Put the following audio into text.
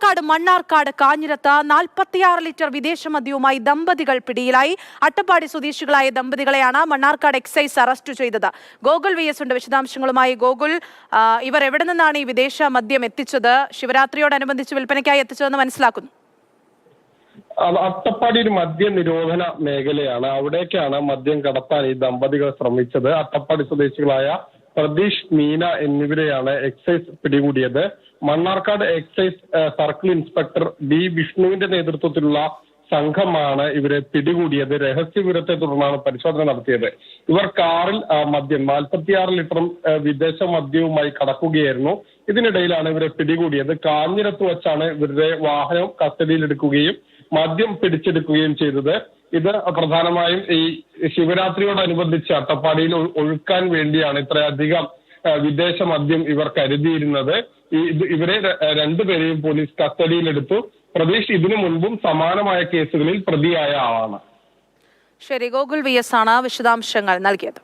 പാലക്കാട് മണ്ണാർക്കാട് കാഞ്ഞിരത്ത് നാൽപ്പത്തിയാറ് ലിറ്റർ വിദേശ മദ്യവുമായി ദമ്പതികൾ പിടിയിലായി. അട്ടപ്പാടി സ്വദേശികളായ ദമ്പതികളെയാണ് മണ്ണാർക്കാട് എക്സൈസ് അറസ്റ്റ് ചെയ്തത്. ഗോകുൽ വി എസ് ഉണ്ട്. വിശദാംശങ്ങളുമായി ഗോകുൽ ഇവർ എവിടെ നിന്നാണ് ഈ വിദേശ മദ്യം എത്തിച്ചത്? ശിവരാത്രിയോടനുബന്ധിച്ച് വിൽപ്പനയ്ക്കായി എത്തിച്ചതെന്ന് മനസ്സിലാക്കുന്നു. അട്ടപ്പാടി ഒരു മദ്യ നിരോധന മേഖലയാണ്. അവിടേക്കാണ് മദ്യം കടത്താൻ ഈ ദമ്പതികൾ ശ്രമിച്ചത്. അട്ടപ്പാടി സ്വദേശികളായ പ്രതീഷ് മീന എന്നിവരെയാണ് എക്സൈസ് പിടികൂടിയത്. Mannarkkad excise circle inspector B വിഷ്ണുവിന്റെ നേതൃത്വത്തിലുള്ള സംഘമാണ് ഇവരെ പിടികൂടിയത്. രഹസ്യവിവരത്തെ തുടർന്നാണ് പരിശോധന നടത്തിയത്. ഇവർ കാറിൽ മദ്യം നാൽപ്പത്തിയാറ് ലിറ്ററും വിദേശ മദ്യവുമായി കടക്കുകയായിരുന്നു. ഇതിനിടയിലാണ് ഇവരെ പിടികൂടിയത്. കാഞ്ഞിരത്ത് വച്ചാണ് ഇവരുടെ വാഹനം കസ്റ്റഡിയിലെടുക്കുകയും മദ്യം പിടിച്ചെടുക്കുകയും ചെയ്തത്. ഇത് പ്രധാനമായും ഈ ശിവരാത്രിയോടനുബന്ധിച്ച് അട്ടപ്പാടിയിൽ ഒഴു- ഒഴുക്കാൻ വേണ്ടിയാണ് ഇത്രയധികം വിദേശ മദ്യം ഇവർ കരുതിയിരുന്നത്. ഇത് ഇവരെ രണ്ടുപേരെയും പോലീസ് കസ്റ്റഡിയിലെടുത്തു. പ്രതീഷ് ഇതിനു മുൻപും സമാനമായ കേസുകളിൽ പ്രതിയായ ആളാണ്. ശരി ഗോകുൽ വി എസ് ആണ് വിശദാംശങ്ങൾ നൽകിയത്.